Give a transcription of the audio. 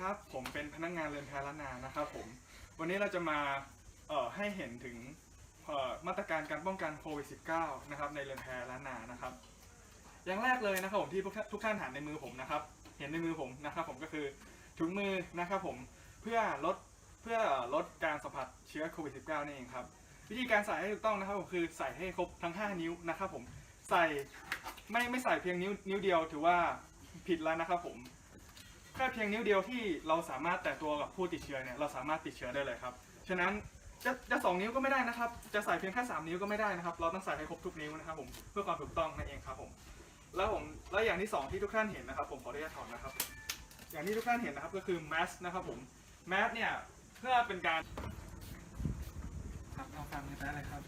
ครับ ผมเป็นพนักงานเรือนแพรนาะครับผม วันนี้เราจะมาเอ่อให้เห็นถึงเอ่อมาตรการการป้องกันโควิด -19 นะครับในเรือนแพล้านนานะครับ อย่างแรกเลยนะครับผมที่ทุกท่านทุกท่านหันในมือผมนะครับ เห็นในมือผมนะครับ ผมก็คือถุงมือนะครับผมเพื่อลดเพื่อลดการสัมผัสเชื้อโควิด -19 นี่เองครับ วิธีการใส่ให้ถูกต้องนะครับผมคือใส่ให้ครบทั้ง 5 นิ้วนะครับผมใส่ไม่ไม่ใส่เพียงนิ้วนิ้วเดียวถือว่าผิดแล้วนะครับผม แค่เพียงนิ้วเดียวที่เราสามารถแตะตัวกับผู้ติดเชื้อเนี่ยเราสามารถติดเชื้อได้เลยครับ ฉะนั้นจะจะสองนิ้วก็ไม่ได้นะครับ จะใส่เพียงแค่สามนิ้วก็ไม่ได้นะครับ เราต้องใส่ให้ครบทุกนิ้วนะครับผมเพื่อความถูกต้องนั่นเองครับผม แล้วผมแล้วอย่างที่สองที่ทุกท่านเห็นนะครับ ผมขออนุญาตถอดนะครับ อย่างที่ทุกท่านเห็นนะครับก็คือแมสนะครับผมแมสเนี่ยเพื่อเป็นการครับเอาฟังกันได้เลยครับ